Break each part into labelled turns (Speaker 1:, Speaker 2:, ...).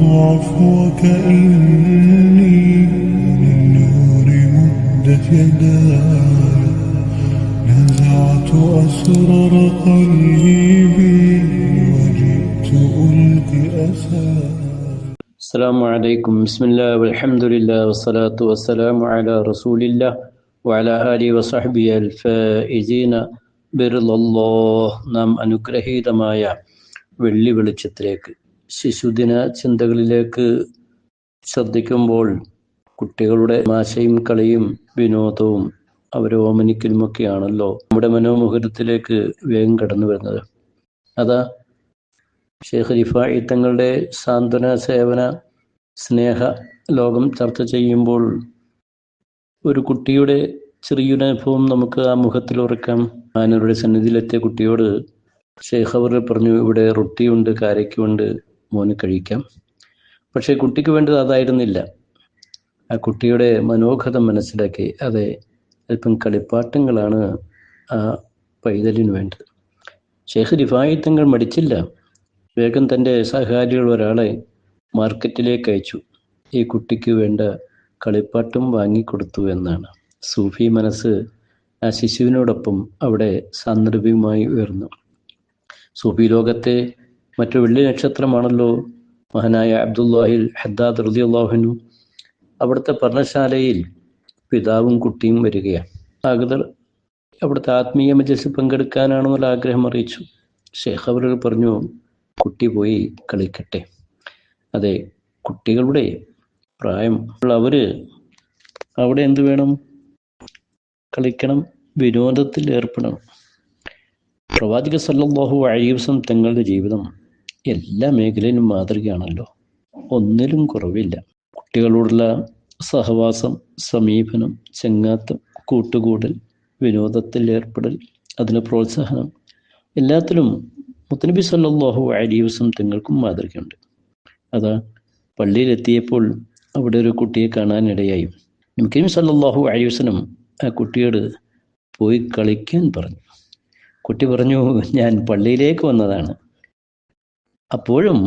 Speaker 1: عفوك إني للنور مدت يداي نزعت أسرار قلبي وجئت ألقي أساي
Speaker 2: السلام عليكم بسم الله والحمد لله والصلاة والسلام على رسول الله وعلى آله وصحبه الفائزين ബിർലല്ലാഹ് നാം അനുഗ്രഹീതമായ വെള്ളി വെളിച്ചത്തിലേക്ക് ശിശുദിന ചിന്തകളിലേക്ക് ശ്രദ്ധിക്കുമ്പോൾ കുട്ടികളുടെ മാശയും കളിയും വിനോദവും അവരെ ഓമനിക്കലുമൊക്കെയാണല്ലോ. നമ്മുടെ മനോമുഖരത്തിലേക്ക് വേഗം കടന്നു വരുന്നത്. അതാ ഷെയ്ഖ് റിഫായി തങ്ങളുടെ സാന്ത്വന സേവന സ്നേഹ ലോകം ചർച്ച ചെയ്യുമ്പോൾ ഒരു കുട്ടിയുടെ ചെറിയൊരു അനുഭവം നമുക്ക് ആ മുഖത്തിൽ ഉറക്കാം. ആനരുടെ സന്നിധിയിലെത്തിയ കുട്ടിയോട് ഷെയ്ഖ് അവർ പറഞ്ഞു ഇവിടെ റൊട്ടിയുണ്ട് കാരയ്ക്കുണ്ട്. മോന് കഴിക്കാം. പക്ഷേ കുട്ടിക്ക് വേണ്ടത് അതായിരുന്നില്ല. ആ കുട്ടിയുടെ മനോഗതം മനസ്സിലാക്കി അതെ അല്പം കളിപ്പാട്ടങ്ങളാണ് ആ പൈതലിന് വേണ്ടത്. ഷെയ്ഖ് റിഫായി തങ്ങൾ മടിച്ചില്ല. വേഗം തന്റെ സഹകാരികൾ ഒരാളെ മാർക്കറ്റിലേക്ക് അയച്ചു. ഈ കുട്ടിക്ക് വേണ്ട കളിപ്പാട്ടും വാങ്ങിക്കൊടുത്തു എന്നാണ്. സൂഫി മനസ്സ് ആ ശിശുവിനോടൊപ്പം അവിടെ സാന്ദർഭികമായി ഉയർന്നു. സൂഫി ലോകത്തെ മറ്റു വെള്ളി നക്ഷത്രമാണല്ലോ മഹാനായ അബ്ദുല്ലാഹിൽ ഹദ്ദാദ് റുദിയുള്ളാഹുനു അവിടുത്തെ പർണശാലയിൽ പിതാവും കുട്ടിയും വരികയാണ്. ആഗതർ അവിടുത്തെ ആത്മീയ മജസ് പങ്കെടുക്കാനാണെന്നുള്ള ആഗ്രഹം അറിയിച്ചു. ഷേഖ് അവർ പറഞ്ഞു കുട്ടി പോയി കളിക്കട്ടെ. അതെ കുട്ടികളുടെ പ്രായം. അവർ അവിടെ എന്ത് വേണം? കളിക്കണം വിനോദത്തിൽ ഏർപ്പെടണം. പ്രവാചക സല്ലാഹു വസല്ലം തങ്ങളുടെ ജീവിതം എല്ലാ മേഖലയിലും മാതൃകയാണല്ലോ. ഒന്നിലും കുറവില്ല. കുട്ടികളോടുള്ള സഹവാസം സമീപനം ചെങ്ങാത്തം കൂട്ടുകൂടൽ വിനോദത്തിൽ ഏർപ്പെടൽ അതിന് പ്രോത്സാഹനം എല്ലാത്തിലും മുത്തനബി സല്ലാഹു അലൈഹി വസല്ലം തങ്ങൾക്കും മാതൃകയുണ്ട്. അതാ പള്ളിയിലെത്തിയപ്പോൾ അവിടെ ഒരു കുട്ടിയെ കാണാനിടയായി. നബിക്കരീം സല്ലാഹു അലൈഹി വസല്ലം ആ കുട്ടിയോട് പോയി കളിക്കാൻ പറഞ്ഞു. കുട്ടി പറഞ്ഞു ഞാൻ പള്ളിയിലേക്ക് വന്നതാണ്. അപ്പോഴും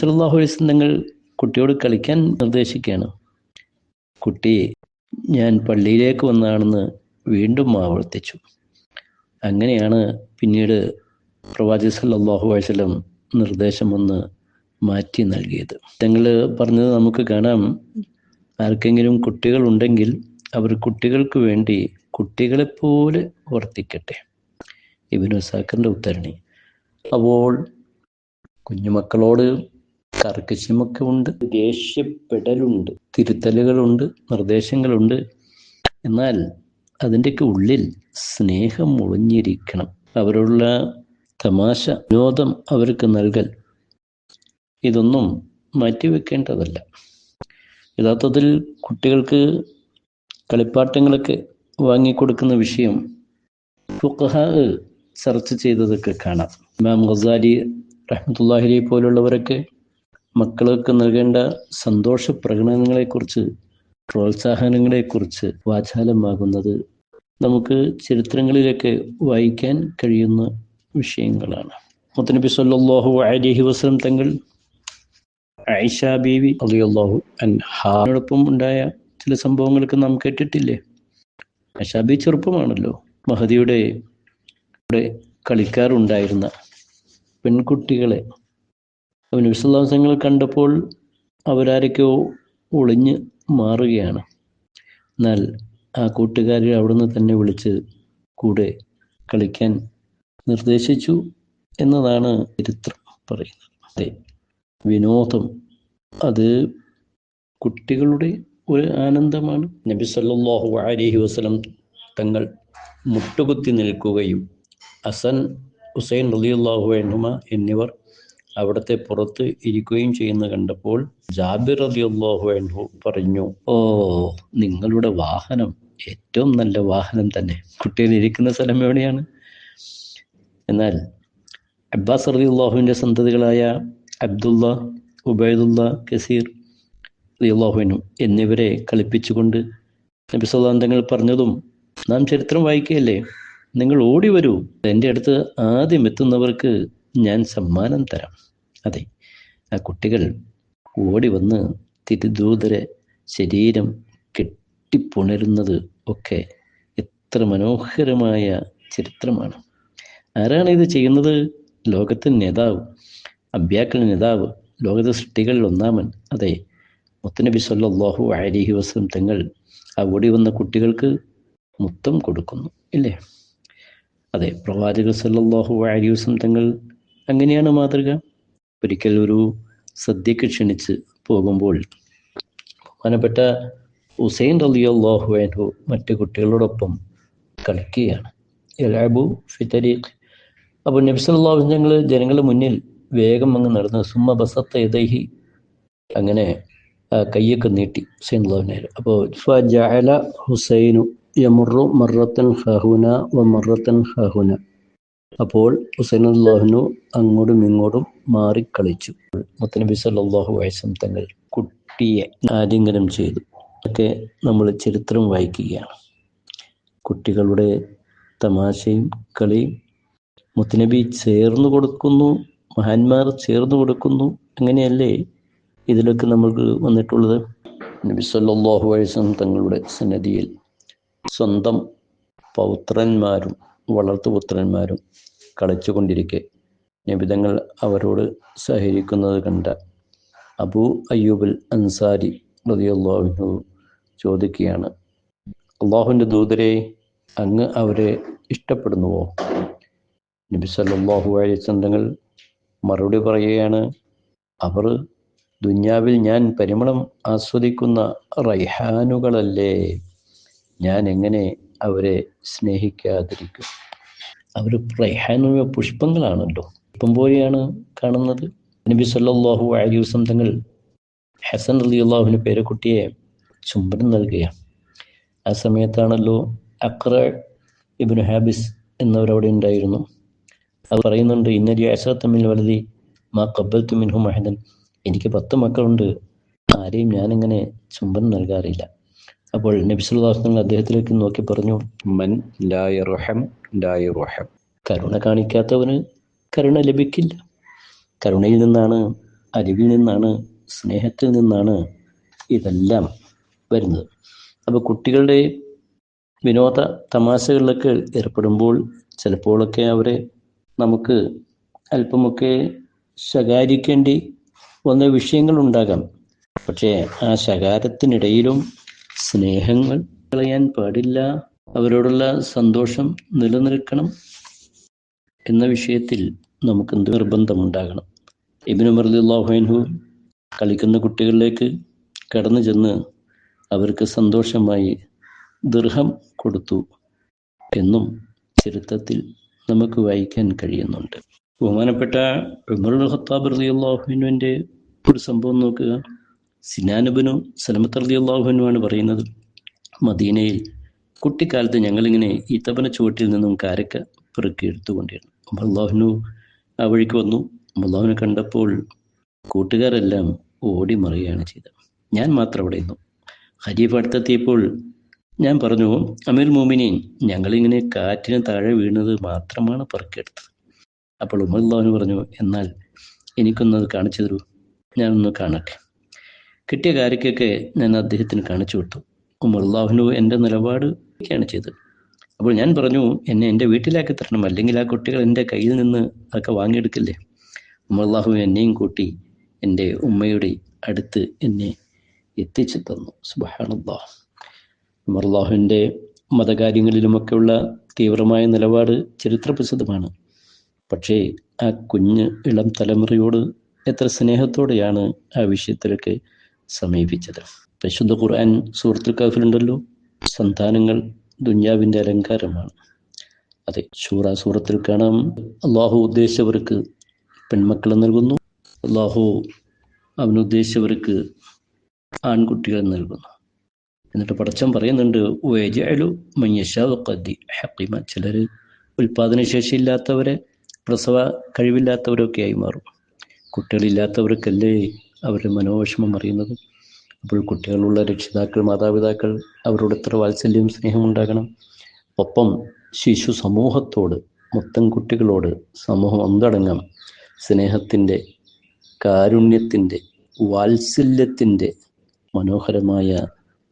Speaker 2: സല്ലല്ലാഹു അലൈഹി വസല്ലം തങ്ങൾ കുട്ടിയോട് കളിക്കാൻ നിർദ്ദേശിക്കുകയാണ്. കുട്ടി ഞാൻ പള്ളിയിലേക്ക് വന്നതാണെന്ന് വീണ്ടും ആവർത്തിച്ചു. അങ്ങനെയാണ് പിന്നീട് പ്രവാചക സല്ലാഹു വസല്ലം നിർദ്ദേശം ഒന്ന് മാറ്റി നൽകിയത്. തങ്ങൾ പറഞ്ഞത് നമുക്ക് കാണാം. ആർക്കെങ്കിലും കുട്ടികളുണ്ടെങ്കിൽ അവർ കുട്ടികൾക്ക് വേണ്ടി കുട്ടികളെപ്പോലെ വർത്തിക്കട്ടെ. ഇബിനു സാക്കറിന്റെ ഉത്തരണി അപ്പോൾ കുഞ്ഞുമക്കളോട് കർക്കശമൊക്കെ ഉണ്ട്. ദേഷ്യപ്പെടലുണ്ട്. തിരുത്തലുകളുണ്ട്. നിർദ്ദേശങ്ങളുണ്ട്. എന്നാൽ അതിന്റെയൊക്കെ ഉള്ളിൽ സ്നേഹം ഒളിഞ്ഞിരിക്കണം അവരുള്ള തമാശ വിനോദം അവർക്ക് നൽകൽ ഇതൊന്നും മാറ്റിവെക്കേണ്ടതല്ല. യഥാർത്ഥത്തിൽ കുട്ടികൾക്ക് കളിപ്പാട്ടങ്ങളൊക്കെ വാങ്ങിക്കൊടുക്കുന്ന വിഷയം ഫുഖഹ ചർച്ച ചെയ്തതൊക്കെ കാണാം. ഇമാം ഗസാലി റഹ്മത്തുല്ലാഹിരി പോലുള്ളവരൊക്കെ മക്കൾക്ക് നൽകേണ്ട സന്തോഷ പ്രകടനങ്ങളെക്കുറിച്ച് പ്രോത്സാഹനങ്ങളെക്കുറിച്ച് വാചാലമാകുന്നത് നമുക്ക് ചരിത്രങ്ങളിലൊക്കെ വായിക്കാൻ കഴിയുന്ന വിഷയങ്ങളാണ്. മുത്തനബി സല്ലല്ലാഹു അലൈഹി വസ്ലം തങ്ങൾ ഐഷ ബീവി റളിയല്ലാഹു അൻഹാനോടൊപ്പം ഉണ്ടായ ചില സംഭവങ്ങളൊക്കെ നാം കേട്ടിട്ടില്ലേ? ഐഷ ബി ചെറുപ്പമാണല്ലോ. മഹദിയുടെ കളിക്കാറുണ്ടായിരുന്ന പെൺകുട്ടികളെ. അവൻ വിശ്വാസങ്ങൾ കണ്ടപ്പോൾ അവരാരൊക്കെയോ ഒളിഞ്ഞ് മാറുകയാണ്. എന്നാൽ ആ കൂട്ടുകാരെ അവിടുന്ന് തന്നെ വിളിച്ച് കൂടെ കളിക്കാൻ നിർദ്ദേശിച്ചു എന്നതാണ് ചരിത്രം പറയുന്നത്. അതെ വിനോദം അത് കുട്ടികളുടെ ഒരു ആനന്ദമാണ്. നബി സല്ലാഹു അലഹി വസ്ലം തങ്ങൾ മുട്ടുകുത്തി നിൽക്കുകയും ഹസൻ ഹുസൈൻ റളിയല്ലാഹു എന്നുമ എന്നിവർ അവിടത്തെ പുറത്ത് ഇരിക്കുകയും ചെയ്യുന്ന കണ്ടപ്പോൾ ജാബിർ റളിയല്ലാഹു അൻഹു പറഞ്ഞു ഓ നിങ്ങളുടെ വാഹനം ഏറ്റവും നല്ല വാഹനം തന്നെ. കുട്ടികൾ ഇരിക്കുന്ന സ്ഥലം എവിടെയാണ്? എന്നാൽ അബ്ബാസ് റലിയുള്ളാഹുവിന്റെ സന്തതികളായ അബ്ദുള്ള ഉബൈദുള്ള കസീർ റലിയുള്ളാഹുവിനും എന്നിവരെ കളിപ്പിച്ചുകൊണ്ട് നബി സല്ലല്ലാഹു തങ്ങൾ പറഞ്ഞതും നാം ചരിത്രം വായിക്കുകയല്ലേ? നിങ്ങൾ ഓടി വരൂ. എന്റെ അടുത്ത് ആദ്യം എത്തുന്നവർക്ക് ഞാൻ സമ്മാനം തരാം. അതെ ആ കുട്ടികൾ ഓടി വന്ന് തിരുദൂതരെ ശരീരം കെട്ടിപ്പുണരുന്നത് ഒക്കെ എത്ര മനോഹരമായ ചരിത്രമാണ്. ആരാണ് ഇത് ചെയ്യുന്നത്? ലോകത്തിന്റെ നേതാവ് അബ്യാക്കളുടെ നേതാവ് ലോകത്തെ സൃഷ്ടികളിൽ ഒന്നാമൻ. അതെ മുത്തനബി സല്ലാഹു അലഹി വസ്ലം തങ്ങൾ ആ ഓടി വന്ന കുട്ടികൾക്ക് മുത്തം കൊടുക്കുന്നു ഇല്ലേ? അതെ പ്രവാചക സല്ലാഹു വസ്ലം തങ്ങൾ അങ്ങനെയാണ് മാതൃക. ഒരിക്കൽ ഒരു സദ്യക്ക് ക്ഷണിച്ച് പോകുമ്പോൾ ബഹുമാനപ്പെട്ട ഹുസൈൻ റലിയല്ലാഹു അൻഹു മറ്റു കുട്ടികളോടൊപ്പം കളിക്കുകയാണ്. എലാബു ഫിത്തരീഖ് അപ്പോൾ നബി സല്ലല്ലാഹു അലൈഹി ഞങ്ങൾ ജനങ്ങളുടെ മുന്നിൽ വേഗം അങ്ങ് നടന്ന്. സുമ്മ ബസത്ത എതൈഹി അങ്ങനെ കയ്യൊക്കെ നീട്ടി ഹുസൈൻ അള്ളാഹുനേരം അപ്പോൾ ഫജഅല ഹുസൈനു യമുറു മറത്തൻ ഹഹുന വ മറത്തൻ ഹഹുന. അപ്പോൾ ഹുസൈൻ അള്ളാഹുനു അങ്ങോട്ടും ഇങ്ങോട്ടും മാറിക്കളിച്ചു. മുത്തനബി സല്ലല്ലാഹു അലൈഹി തങ്ങൾ കുട്ടിയെ ആലിംഗനം ചെയ്തു. ഒക്കെ നമ്മൾ ചരിത്രം വായിക്കുകയാണ്. കുട്ടികളുടെ തമാശയും കളിയും മുത്തനബി ചേർന്ന് കൊടുക്കുന്നു മഹാന്മാർ ചേർന്ന് കൊടുക്കുന്നു അങ്ങനെയല്ലേ ഇതിലൊക്കെ നമ്മൾക്ക് വന്നിട്ടുള്ളത്? നബി സല്ലല്ലാഹു അലൈഹി തങ്ങളുടെ സന്നദ്ധിയിൽ സ്വന്തം പൗത്രന്മാരും വളർത്തുപുത്രന്മാരും കളിച്ചുകൊണ്ടിരിക്കെ നബിതങ്ങൾ അവരോട് സഹകരിക്കുന്നത് കണ്ട അബൂ അയ്യൂബൽ അൻസാരി റളിയല്ലാഹു ചോദിക്കുകയാണ് അള്ളാഹുവിന്റെ ദൂതരെ അങ്ങ് അവരെ ഇഷ്ടപ്പെടുന്നുവോ? നബി സല്ലല്ലാഹു അലൈഹി വസല്ലങ്ങൾ മറുപടി പറയുകയാണ് അവർ ദുന്യാവിൽ ഞാൻ പരിമളം ആസ്വദിക്കുന്ന റൈഹാനുകളല്ലേ? ഞാൻ എങ്ങനെ അവരെ സ്നേഹിക്കാതിരിക്കും? അവർ റൈഹാനുക പുഷ്പങ്ങളാണല്ലോ. പുഷ്പം പോലെയാണ് കാണുന്നത്. നബി സല്ലാഹു അലൈഹി ദിവസം തങ്ങൾ ഹസൻ അലി അള്ളാഹുവിന് പേരക്കുട്ടിയെ ചുംബനം നൽകുകയാണ്. ആ സമയത്താണല്ലോ അക്ര ഇബിന് ഹാബിസ് എന്നവരവിടെ ഉണ്ടായിരുന്നു. അത് പറയുന്നുണ്ട് ഇന്നലെ അശ്രത്തമ്മിൽ വലതി മാ കബൽ തുമിൻഹു മഹദൻ. എനിക്ക് പത്ത് മക്കളുണ്ട്. ആരെയും ഞാനിങ്ങനെ ചുംബനം നൽകാറില്ല. അപ്പോൾ നബിസുല്ലാസ്ലങ്ങൾ അദ്ദേഹത്തിലേക്ക് നോക്കി പറഞ്ഞു മൻ ലായ റഹം ലായ റഹം കരുണ കാണിക്കാത്തവന് കരുണ ലഭിക്കില്ല. കരുണയിൽ നിന്നാണ് അറിവിൽ നിന്നാണ് സ്നേഹത്തിൽ നിന്നാണ് ഇതെല്ലാം വരുന്നത്. അപ്പോൾ കുട്ടികളുടെ വിനോദ തമാശകളിലൊക്കെ ഏർപ്പെടുമ്പോൾ ചിലപ്പോഴൊക്കെ അവരെ നമുക്ക് അല്പമൊക്കെ ശകാരിക്കേണ്ടി വന്ന വിഷയങ്ങൾ ഉണ്ടാകാം. പക്ഷേ ആ ശകാരത്തിനിടയിലും സ്നേഹങ്ങൾ കളയാൻ പാടില്ല. അവരോടുള്ള സന്തോഷം നിലനിൽക്കണം എന്ന വിഷയത്തിൽ നമുക്ക് എന്ത് നിർബന്ധമുണ്ടാകണം? ഇബിനു മർദിള്ളാഹുഹു കളിക്കുന്ന കുട്ടികളിലേക്ക് കടന്നു ചെന്ന് അവർക്ക് സന്തോഷമായി ദീർഘം കൊടുത്തു എന്നും ചരിത്രത്തിൽ നമുക്ക് വായിക്കാൻ കഴിയുന്നുണ്ട്. ബഹുമാനപ്പെട്ട ഉമർ ഖത്താബ് റളിയല്ലാഹുവിന്റെ ഒരു സംഭവം നോക്കുക. സിനാനബിനു സലമത്ത് ആണ് പറയുന്നത് മദീനയിൽ കുട്ടിക്കാലത്ത് ഞങ്ങളിങ്ങനെ ഈത്തപ്പന ചുവട്ടിൽ നിന്നും കാരക്ക പെറുക്കി എടുത്തുകൊണ്ടിരുന്നു. ഉമർ അള്ളാഹുനു ആ വഴിക്ക് വന്നു. അള്ളാഹുവിനെ കണ്ടപ്പോൾ കൂട്ടുകാരെല്ലാം ഓടി മറിയുകയാണ് ചെയ്തത്. ഞാൻ മാത്രം അവിടെ നിന്നു. ഹരീഫ് അടുത്തെത്തിയപ്പോൾ ഞാൻ പറഞ്ഞു അമീർ മോമിനീൻ ഞങ്ങളിങ്ങനെ കാറ്റിന് താഴെ വീണത് മാത്രമാണ് പെറുക്കിയെടുത്തത്. അപ്പോൾ ഉമർലാഹുന് പറഞ്ഞു എന്നാൽ എനിക്കൊന്നത് കാണിച്ചു തരൂ. ഞാനൊന്ന് കാണട്ടെ. കിട്ടിയ കാര്യക്കൊക്കെ ഞാൻ അദ്ദേഹത്തിന് കാണിച്ചു കൊടുത്തു. ഉമർലാഹുനു എന്റെ നിലപാട് ഒക്കെയാണ് ചെയ്തത്. അപ്പോൾ ഞാൻ പറഞ്ഞു എന്നെ എന്റെ വീട്ടിലാക്കി തരണം അല്ലെങ്കിൽ ആ കുട്ടികൾ എന്റെ കയ്യിൽ നിന്ന് അതൊക്കെ വാങ്ങിയെടുക്കില്ലേ? ഉമർലാഹു എന്നെയും കൂട്ടി എന്റെ ഉമ്മയുടെ അടുത്ത് എന്നെ എത്തിച്ചു തന്നു. സുബഹാനല്ലാഹ് ഉമർലാഹുവിന്റെ മതകാര്യങ്ങളിലുമൊക്കെയുള്ള തീവ്രമായ നിലപാട് ചരിത്രപ്രസിദ്ധമാണ്. പക്ഷേ ആ കുഞ്ഞ് ഇളം തലമുറയോട് എത്ര സ്നേഹത്തോടെയാണ് ആ വിഷയത്തിലൊക്കെ സമീപിച്ചത്. പരിശുദ്ധ ഖുർആൻ സൂറത്തുൽ കാഫിലുണ്ടല്ലോ സന്താനങ്ങൾ ദുന്യാവിന്റെ അലങ്കാരമാണ്. അതെ ഷൂറ സൂറത്തിൽ കാണാം അള്ളാഹു ഉദ്ദേശിച്ചവർക്ക് പെൺമക്കളെ നൽകുന്നു അള്ളാഹു അവനുദ്ദേശിച്ചവർക്ക് ആൺകുട്ടികൾ നൽകുന്നു. എന്നിട്ട് പടച്ചം പറയുന്നുണ്ട് വേജാലു മയ്യഷാദി ഹക്കിമ. ചിലർ ഉൽപാദനശേഷി ഇല്ലാത്തവരെ പ്രസവ കഴിവില്ലാത്തവരൊക്കെ ആയി മാറും. കുട്ടികളില്ലാത്തവർക്കല്ലേ അവരുടെ മനോവിഷമം അറിയുന്നതും അപ്പോൾ കുട്ടികളുള്ള രക്ഷിതാക്കൾ മാതാപിതാക്കൾ അവരോട് എത്ര വാത്സല്യവും സ്നേഹം ഉണ്ടാകണം. ഒപ്പം ശിശു സമൂഹത്തോട് മൊത്തം കുട്ടികളോട് സമൂഹം ഒന്നടങ്ങാം സ്നേഹത്തിന്റെ കാരുണ്യത്തിന്റെ വാത്സല്യത്തിന്റെ മനോഹരമായ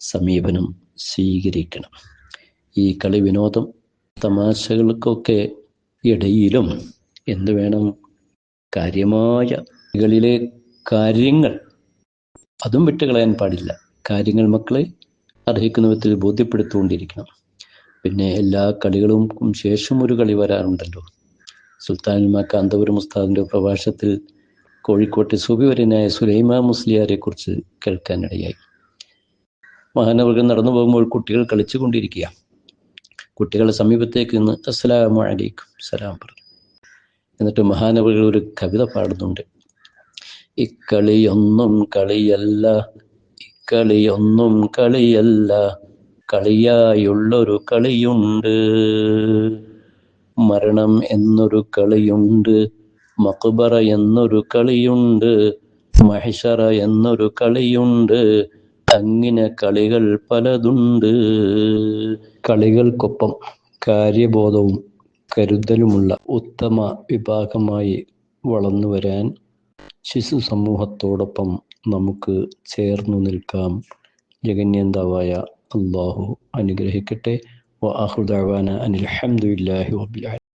Speaker 2: സമീപനം സ്വീകരിക്കണം. ഈ കളി വിനോദം തമാശകൾക്കൊക്കെ ഇടയിലും എന്ത് വേണം? കാര്യമായ കളിയിലെ കാര്യങ്ങൾ. അതും വിട്ടുകളയാൻ പാടില്ല. കാര്യങ്ങൾ മക്കളെ അർഹിക്കുന്ന വിധത്തിൽ ബോധ്യപ്പെടുത്തുകൊണ്ടിരിക്കണം പിന്നെ എല്ലാ കളികളും ശേഷം ഒരു കളി വരാറുണ്ടല്ലോ. സുൽത്താൻ കാന്തപുരം ഉസ്താദിന്റെ പ്രഭാഷണത്തിൽ കോഴിക്കോട്ടെ സുബിവരനായ സുലൈമ മുസ്ലിയാരെ കുറിച്ച് കേൾക്കാനിടയായി. മഹാനവർഗം നടന്നു പോകുമ്പോൾ കുട്ടികൾ കളിച്ചു കൊണ്ടിരിക്കുക കുട്ടികളെ സമീപത്തേക്ക് നിന്ന് അസ്സലാമലൈക്കും സലാം പറഞ്ഞു. എന്നിട്ട് മഹാനവകൾ ഒരു കവിത പാടുന്നുണ്ട്. ഇക്കളിയൊന്നും കളിയല്ല ഇക്കളിയൊന്നും കളിയല്ല കളിയായുള്ളൊരു കളിയുണ്ട്. മരണം എന്നൊരു കളിയുണ്ട് മക്ബറ എന്നൊരു കളിയുണ്ട് മഹിഷറ എന്നൊരു കളിയുണ്ട് അങ്ങനെ കളികൾ പലതുണ്ട്. കളികൾക്കൊപ്പം കാര്യബോധവും കരുതലുമുള്ള ഉത്തമ വിഭാഗമായി വളർന്നു വരാൻ ശിശു സമൂഹത്തോടൊപ്പം നമുക്ക് ചേർന്നു നിൽക്കാം. ജഗന്യന്താവായ അള്ളാഹു അനുഗ്രഹിക്കട്ടെ. വ ആഹുദാവാന അനിൽ അഹമ്മദില്ലാഹി വബിൽ